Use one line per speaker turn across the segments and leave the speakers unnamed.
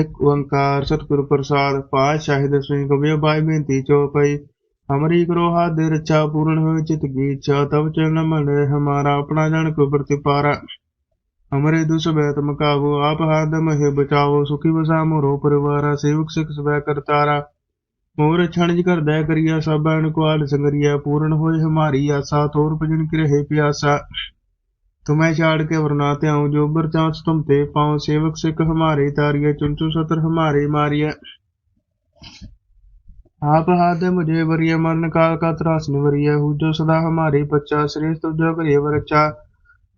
ਇੱਕ ਓੰਕਾਰ ਸਤਿਗੁਰ ਪ੍ਰਸਾਦ ਪਾਤਸ਼ਾਹੀ ਦਸਵੀਂ ਕਬੀਰ ਬਾਈ ਬੇਨਤੀ ਚੌਪਈ ਹਮਰੀ ਕਰੋ ਦੇ ਰੱਛਾ ਪੂਰਨ ਹੋਏ ਚਿਤ ਕੀ ਤਬ ਚਰਨ ਮਲੇ ਹਮਾਰਾ ਆਪਣਾ ਜਨ ਕੋ ਪ੍ਰਤਿਪਾਰਾ। ਹਮਰੇ ਦੁਸ ਬੈਤ ਮਕਾਵੋ, ਆਪ ਹਾਥ ਮਹਿ ਬਚਾਵੋ, ਸੁਖੀ ਵਸਾ ਮੋਰੋ ਪਰਿਵਾਰਾ, ਸੇਵਕ ਸਿਖ ਸਵੈ ਕਰਤਾਰਾ। ਮੋਰ ਛਣਜ ਕਰਦਾ ਕਰੀਆ ਸਭਨ ਕੁਆਲ ਸੰਗਰੀਆ, ਪੂਰਨ ਹੋਏ ਹਮਾਰੀ ਆਸਾ ਤੋਰ ਭਜਨ ਕੀ ਰਹੇ ਪਿਆਸਾ। तुम्हें छाड़ के वरना त्याऊं जो बर चांस तुम ते पाऊं सेवक सिख हमारे तारिया चुनचु सतर हमारे मारिया आप हाथ दे मुझे वरिया मरण काल का त्रास निवरिया हूँ जो सदा हमारे बच्चा श्रेष्ठ जो करिए वरचा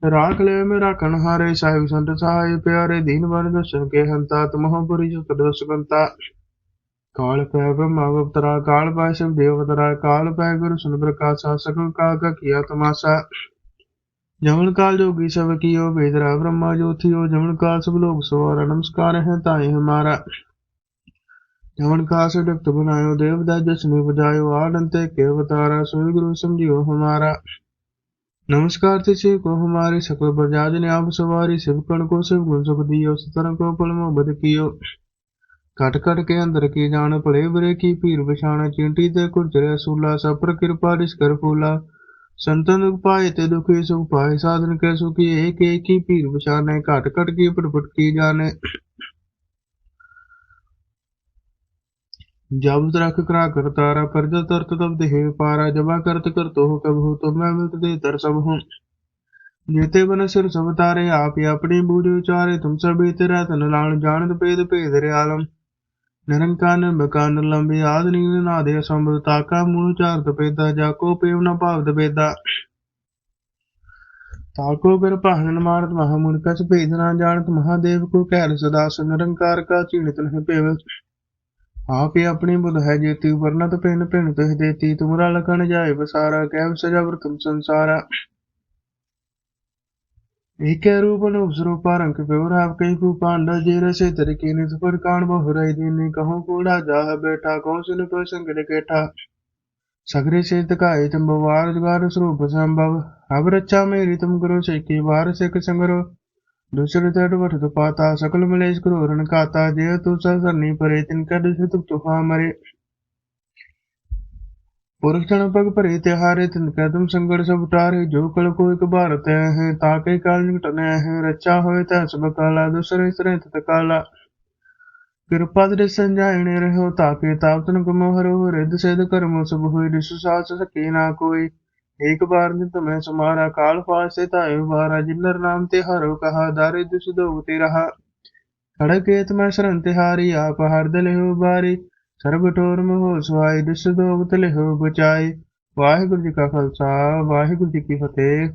राख ले में राखन हारे साहिब संत सहाय प्यारे दीन बर दर्शन के हंता तुम पुरी जो दस गंता काल पै ब्रह्मा अवतरा काल पै शिव देव अवतरा काल पै गुरु सुन प्रकाशा सकल काल का किया तमाशा जमन काल जोगी सब कियो वेदरा ब्रह्मा ज्योतियो जमन काल सब लोग सवारा नमस्कार है ताई हमारा जमन काल से डक्त बनायो देवदा जसने बजायो आनंते के अवतारा सोई गुरु समझियो हमारा नमस्कार तिसे को हमारी सकल प्रजाज ने आप सवारी शिव कण को शिव गुण सुख दियो सतरं को पल में बद कियो कट कट के अंदर की जान भले बुरे की पीर बछाना चींटी ते कुचरे सूला सब पर कृपा कर फूला संतन दुख पाए ते दुखी सुख पाए साधन के सुखी एक एक ही पीर बचाने घट घट की पटपट की जाने जब तरक करा कर तारा पर जो तरत तब देह पारा जबा करत कर तो कब हो तो मैं मिलत दे तर सब हूँ जेते बन सिर सब तारे आप ही अपनी बूढ़ी उचारे तुम सब तेरा तन लान जानत पेद पेद ਨਿਰੰਕਾਰ ਨਿਰਵਿਕਾਰ ਨਿਰਲੰਬੀ ਆਦਿ ਨੀਲ ਨਾਦੇ ਅਸੰਭਵ ਤਾਕਾ ਮੂਲ ਚਾਰਤ ਪੇਦਾ ਜਾ ਕੋ ਪੇਵ ਨ ਭਾਵਤ ਪੇਦਾ ਤਾਕੋ ਬਿਰ ਭਾਨਨ ਮਾਰਤ ਮਹਾਮੂਨ ਕਛ ਭੇਦ ਨਾ ਜਾਣਤ ਮਹਾਦੇਵ ਕੋ ਕਹਿ ਸਦਾ ਸੁਨਰੰਕਾਰ ਕਾ ਚੀਣਤ ਨਹਿ ਪੇਵ। ਆਪ ਹੀ ਆਪਣੀ ਬੁਧ ਹੈ ਜੇਤੀ ਵਰਨਤ ਭਿੰਨ ਭਿੰਨ ਤੁਹ ਦੇਤੀ, ਤੁਮਰਾ ਲਖਣ ਜਾਏ ਵਸਾਰਾ ਕਹਿਵ ਸਜਾ ਵਰਤਮ ਸੰਸਾਰਾ। Ikerúban observaron que Peuravkeikupandas llega ese terquines por Kanbo Huraidini Kahukura Jaha Beta Kausin Pesangriketa ਸਗਰੇ Seth ਕਾਇ ਤੰਬਵਾਰ ਜਗਾਰ ਸਰੂਪ ਸੰਭਵ ਅਬਰਚਾ ਮੇ ਰਿਤਮ ਕਰੋ ਸੇਕੀ ਵਾਰ ਸਿਕ ਸੰਗਰੋ ਦੂਸਰੇ ਤੇੜ ਵਠ ਪਾਤਾ ਸਕਲ ਮਲੇਸ਼ ਕਰੋ ਰਣ ਕਾਤਾ ਜੇ ਤੂ ਸਰਨੀ ਪਰੇ ਤਿਨ ਕਦ ਸਿਤ ਤੁਹਾ ਮਰੇ मरे पुरक्षण पग परे त्योहारे तिनका तुम संगड़ सब उतारे जो कल को एक भारत है ताके काल निकटने है रक्षा होए तह सब काला दूसरे सरे तत काला कृपा दृश्य संजायने रहो ताके तापतन को मोहरो रिद सेद कर्म सब हुई ऋषि सास सके ना कोई एक बार ने तुम्हें सुमारा काल फास से तायो बारा जिन्नर नाम ते हरो कहा दारिद्र सुदो ते रहा खड़क मैं शरण तिहारी आप हर दल हो बारी ਸਰਬ ਟੋਰ ਮਹੋ ਸਵਾਈ ਦਿਸ ਦੋਗਤ ਲਿਹੋ ਬਚਾਈ ਵਾਹਿਗੁਰੂ ਜੀ ਕਾ ਖਾਲਸਾ, ਵਾਹਿਗੁਰੂ ਜੀ ਕੀ ਫਤਿਹ।